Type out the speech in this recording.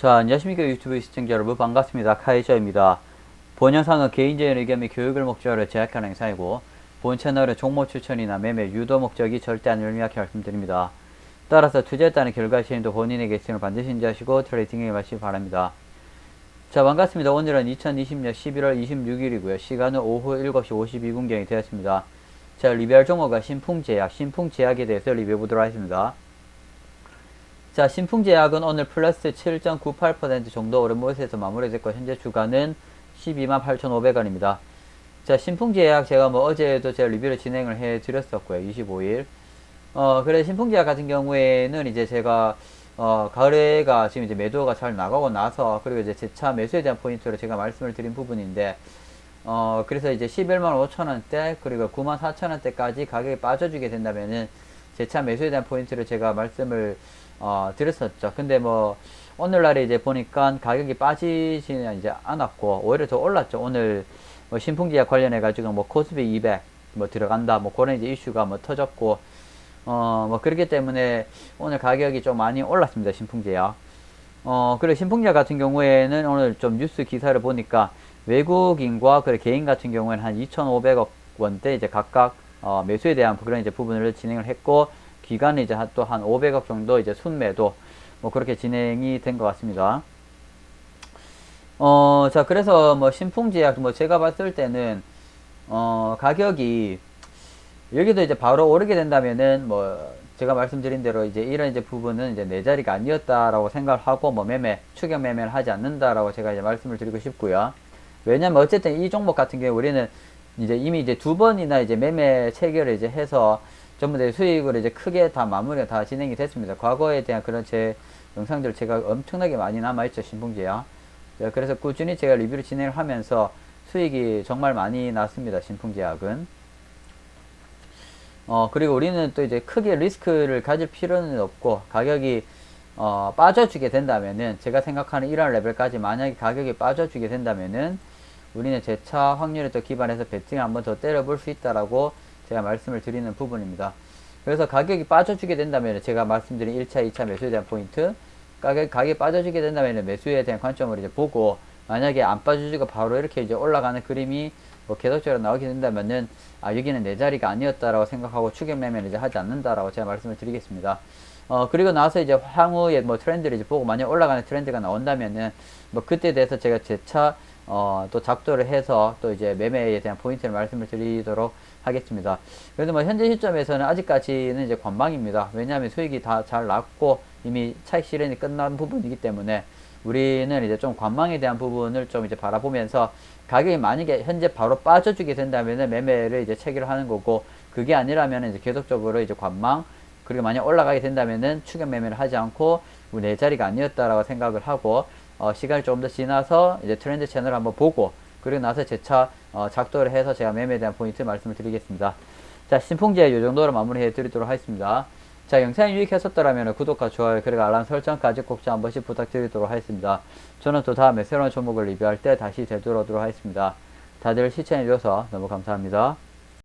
자, 안녕하십니까 유튜브 시청자 여러분 반갑습니다. 카이저입니다. 본 영상은 개인적인 의견 및 교육을 목적으로 제작하는 영상이고 본 채널은 종목 추천이나 매매 유도 목적이 절대 아니를 명확히 말씀드립니다. 따라서 투자했다는 결과 시행도 본인에게 있음을 반드시 인지하시고 트레이딩에 임하시기 바랍니다. 자 반갑습니다. 오늘은 2020년 11월 26일이고요. 시간은 오후 7시 52분경이 되었습니다. 자 리뷰할 종목은 신풍제약, 신풍제약에 대해서 리뷰해보도록 하겠습니다. 자, 신풍제약은 오늘 플러스 7.98% 정도 오른 모습에서 마무리됐고 현재 주가는 12만 8,500원입니다. 자, 신풍제약 제가 뭐 어제도 제가 리뷰를 진행을 해 드렸었고요. 25일. 어, 그래 신풍제약 같은 경우에는 이제 제가 어, 가을에가 지금 이제 매도가 잘 나가고 나서 그리고 이제 재차 매수에 대한 포인트로 제가 말씀을 드린 부분인데 어, 그래서 이제 11만 5천원대 그리고 9만 4천원대까지 가격이 빠져주게 된다면은 재차 매수에 대한 포인트를 제가 말씀을 어, 드렸었죠. 근데 뭐 오늘날에 이제 보니까 가격이 빠지지는 이제 않았고 오히려 더 올랐죠. 오늘 뭐 신풍제약 관련해 가지고 뭐 코스피 200 뭐 들어간다 뭐 그런 이제 이슈가 뭐 터졌고 어 뭐 그렇기 때문에 오늘 가격이 좀 많이 올랐습니다. 신풍제약. 어 그리고 신풍제약 같은 경우에는 오늘 좀 뉴스 기사를 보니까 외국인과 그 개인 같은 경우에는 한 2,500억 원대 이제 각각 어, 매수에 대한 그런 이제 부분을 진행을 했고 기간은 이제 또 한 500억 정도 이제 순매도 뭐 그렇게 진행이 된 것 같습니다. 어, 자, 그래서 뭐 신풍제약 뭐 제가 봤을 때는 어, 가격이 여기도 이제 바로 오르게 된다면은 뭐 제가 말씀드린 대로 이제 이런 이제 부분은 이제 내 자리가 아니었다라고 생각을 하고 뭐 매매, 추격 매매를 하지 않는다라고 제가 이제 말씀을 드리고 싶고요. 왜냐면 어쨌든 이 종목 같은 경우 우리는 이제 이미 이제 두 번이나 이제 매매 체결을 이제 해서 전부 다 수익을 이제 크게 다 마무리가 다 진행이 됐습니다. 과거에 대한 그런 제 영상들 제가 엄청나게 많이 남아있죠, 신풍제야. 네, 그래서 꾸준히 제가 리뷰를 진행을 하면서 수익이 정말 많이 났습니다, 신풍제약은. 어, 그리고 우리는 또 이제 크게 리스크를 가질 필요는 없고, 가격이, 어, 빠져주게 된다면은, 제가 생각하는 이런 레벨까지 만약에 가격이 빠져주게 된다면은, 우리는 재차 확률에 또 기반해서 배팅을 한번 더 때려볼 수 있다라고 제가 말씀을 드리는 부분입니다. 그래서 가격이 빠져주게 된다면 제가 말씀드린 1차, 2차 매수에 대한 포인트 가격, 가격이 빠져주게 된다면 매수에 대한 관점을 이제 보고 만약에 안 빠져주고 바로 이렇게 이제 올라가는 그림이 뭐 계속적으로 나오게 된다면은 아 여기는 내 자리가 아니었다라고 생각하고 추격 매매를 이제 하지 않는다라고 제가 말씀을 드리겠습니다. 어 그리고 나서 이제 향후에 뭐 트렌드를 이제 보고 만약 올라가는 트렌드가 나온다면은 뭐 그때 대해서 제가 재차 어, 또 작도를 해서 또 이제 매매에 대한 포인트를 말씀을 드리도록 하겠습니다. 그래도 뭐 현재 시점에서는 아직까지는 이제 관망입니다. 왜냐하면 수익이 다 잘 났고 이미 차익 실현이 끝난 부분이기 때문에 우리는 이제 좀 관망에 대한 부분을 좀 이제 바라보면서 가격이 만약에 현재 바로 빠져주게 된다면은 매매를 이제 체결 하는 거고 그게 아니라면 이제 계속적으로 이제 관망 그리고 만약 올라가게 된다면은 추격 매매를 하지 않고 내 자리가 아니었다라고 생각을 하고 어, 시간이 좀 더 지나서 이제 트렌드 채널을 한번 보고 그리고 나서 재차 어, 작도를 해서 제가 매매에 대한 포인트 말씀을 드리겠습니다. 자, 신풍제 이 정도로 마무리해 드리도록 하겠습니다. 자, 영상이 유익했었더라면 구독과 좋아요 그리고 알람 설정까지 꼭 한 번씩 부탁드리도록 하겠습니다. 저는 또 다음에 새로운 종목을 리뷰할 때 다시 되돌아오도록 하겠습니다. 다들 시청해주셔서 너무 감사합니다.